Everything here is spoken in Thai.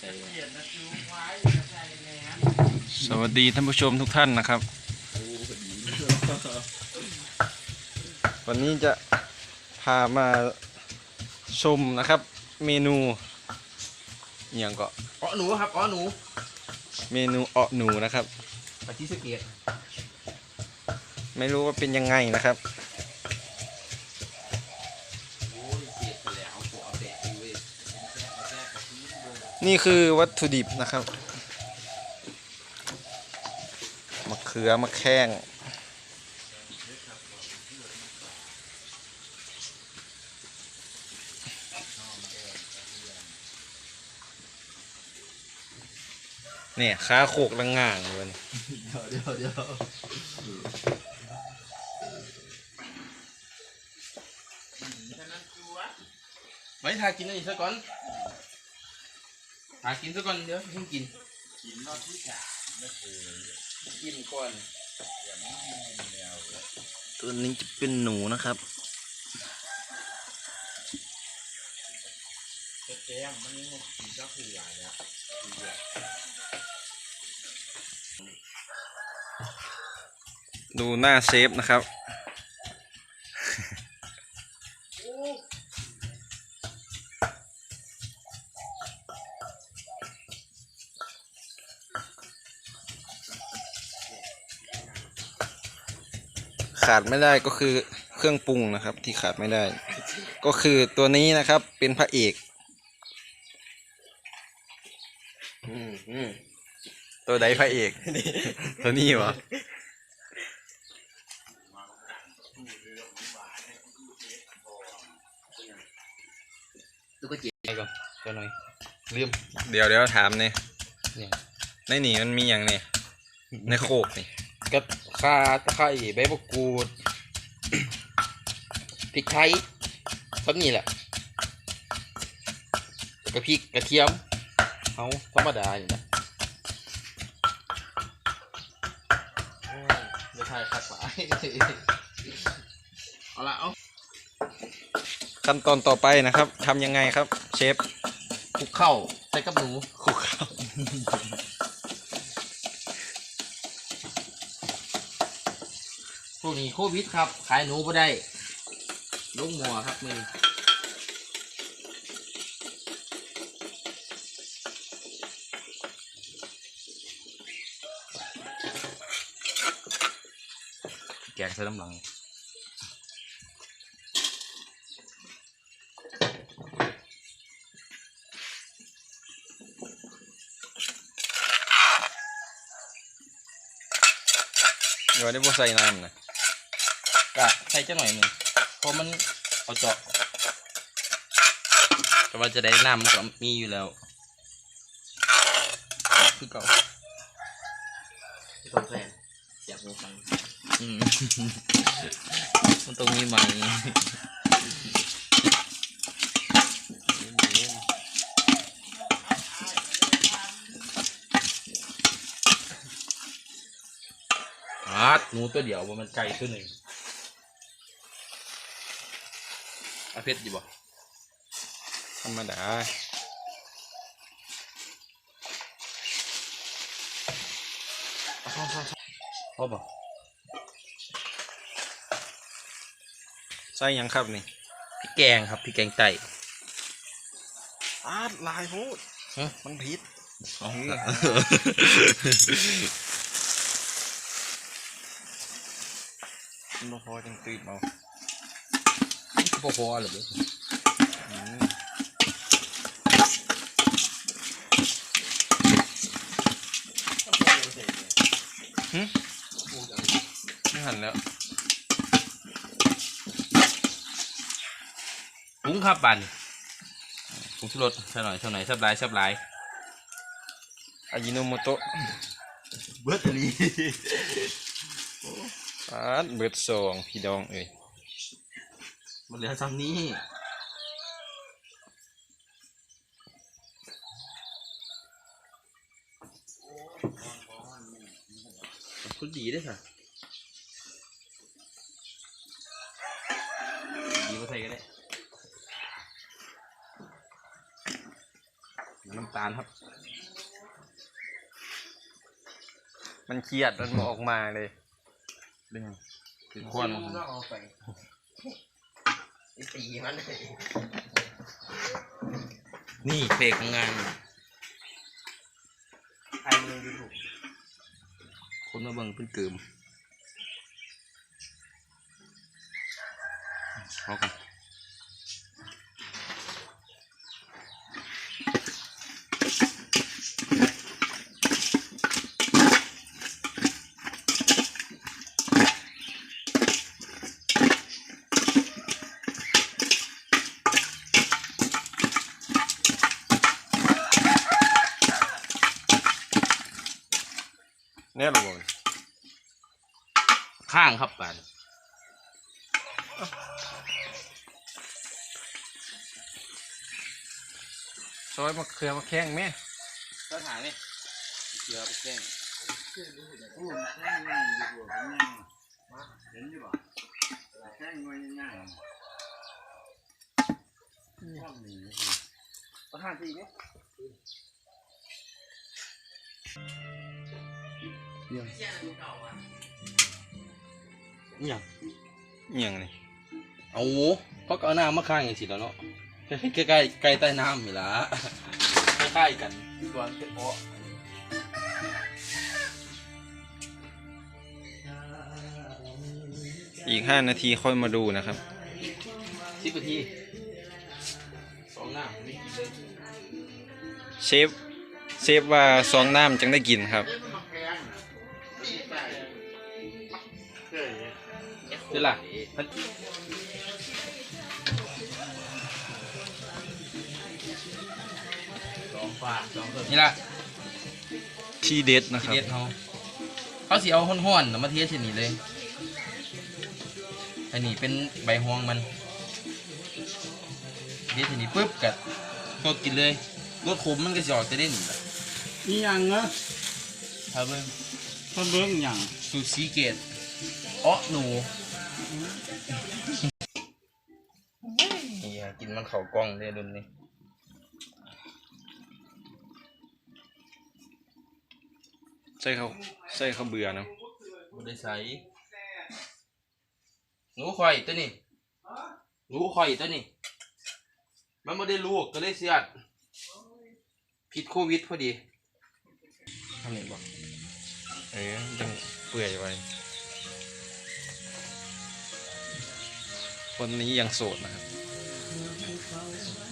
ใส่สวัสดีท่านผู้ชมทุกท่านนะครับ วันนี้จะพามาชมนะครับ เมนูอหย่างก็อ๋อหนูครับอ๋อหนูเมนูเออหนูนะครับ ไปที่สะเกตไม่รู้ว่าเป็นยังไงนะครับ นี่คือวัตถุดิบนะครับ มะเขือมะแข้ง เนี่ยขาโขกลังง่างเลยเดี๋ยวเดี๋ยวเดี๋ยวไว้ทากินอันนี้ซะก่อน ทากินซะก่อนเดี๋ยวเพิ่งกิน กินนอนที่สามไม่เคยกินก่อนตัวนี้จะเป็นหนูนะครับแจ้งมันยังกินก็คือใหญ่แล้วดูหน้าเซฟนะครับ ขาดไม่ได้ก็คือเครื่องปรุงนะครับ ที่ขาดไม่ได้ ก็คือตัวนี้นะครับเป็นพระเอกอืมอืมตัวใดพระเอก ตัวนี้วะตุ๊กเจี๊ยบก่อนตัวหน่อยลืมเดี๋ยวเดี๋ยวถามเนี่ยเนี่ยในนี่มันมีอย่างเนี่ยในโคกนี่ก็ ข่าตะไคร้ใบมะกรูดพริกไทยเท่านี้แหละแล้วก็พริกกระเทียมเอาธรรมดาอยู่นะโอ้ยเดี๋ยวถ่ายคัดหลายเอาละเอาขั้นตอนต่อไปนะครับทำยังไงครับ เชฟคลุกเข้าใส่กับหนูคลุกข้า วพวกนี้โควิดครับ ขายหนูไ่ได้ลูกหมัวครับมือแกงใส่น้ำหลังเดี๋ยวได้พวกใส่น้ำนะ ก็ใส่จะหน่อยหนึ่งเพราะมันเอาเจาะแต่ว่าจะได้น้ำมันก็มีอยู่แล้วคือเก่าต้องแพงอยากรู้ฟังอืมมันต้องมีใหม่อาหนูตัวเดียวว่ามันไก่ตัวหนึ่ง อาเพชรอยู่บ่ธรรมดาพอบ่ใส่หยังครับนี่พริกแกงครับพริกแกงไตอาดลายพูดฮะมันผิดอ๋อมันบ่พอจังตื่นเอา พอพอหรือเปล่าอืมหึไม่หันแล้วปรุ้งครับบันปรุงชูรสใส่หน่อยใส่หน่อยซับไลายซับไลายอายิโนโมโตะเบิร์ตลีอาดเบิดสองพี่ดองเอ้ย มันเหลือซ้ำนี้คุณดีด้วยค่ะดีมาใส่กันได้น้ำำตาลครับ มันเครียดมันบ่ออกมาเลยเป็นไงคือควัน ก็เอาไป ตีมันเลยนี่เพลงของงานใครมึงดูถูกคนมาเบิ่งเพิ่นเกิมเอากัน เนี่ยหรอบ่ข้างครับบาดซอยมะเขือมะแข้งแม่ก็ถามนี่เสือไปแข้งพูดแค่ง่ายดีกว่าง่ายมาเห็นอยู่ป่ะแค่ง่ายง่ายชอบหนีประธานทีเนี่ ยเนี่ยเอียงนี่เอาเขาก็เอาน้ำมาข้างอย่างสิแล้วเนาะใกล้ใกล้ใกล้ใต้น้ำนี่ล่ะใกล้ๆกันตัวเฉพาะอีกห้านาทีค่อยมาดูนะครับสิบนาทีสองน้ำไม่กินเลยเชฟเชฟว่าซองน้ำจังได้กินครับ เดี๋ยวล่ะสองฝาสองเพิ่มนี่ล่ะที่เด็ดนะทีครับ เด็ดเขาเขาสิเอาห้อนๆน่ะมาเทสนี่เลยอันนี้เป็นใบฮวงมันเทสนี่ปุ๊บกัดก็กินเลยรสขมมันก็สิออกจะได้หนึ่งนี่ยังเนอะถ้าเบิ่งคนเบิ้งยังสูตรสีเกตอ้อหนูนี่ เขากล้องเลยรุ่นนี้ใส่เขาใส่เขาเบื่อนะบ่ได้ใส่หนูข่อยตัวนี้หนูข่อยตัวนี้มันไม่ได้ลูกก็เลยเสียดผิดโควิดพอดีทำนี่บ่เออจังเปื่อยไว้คนนี้ยังโสดนะครับ Wow.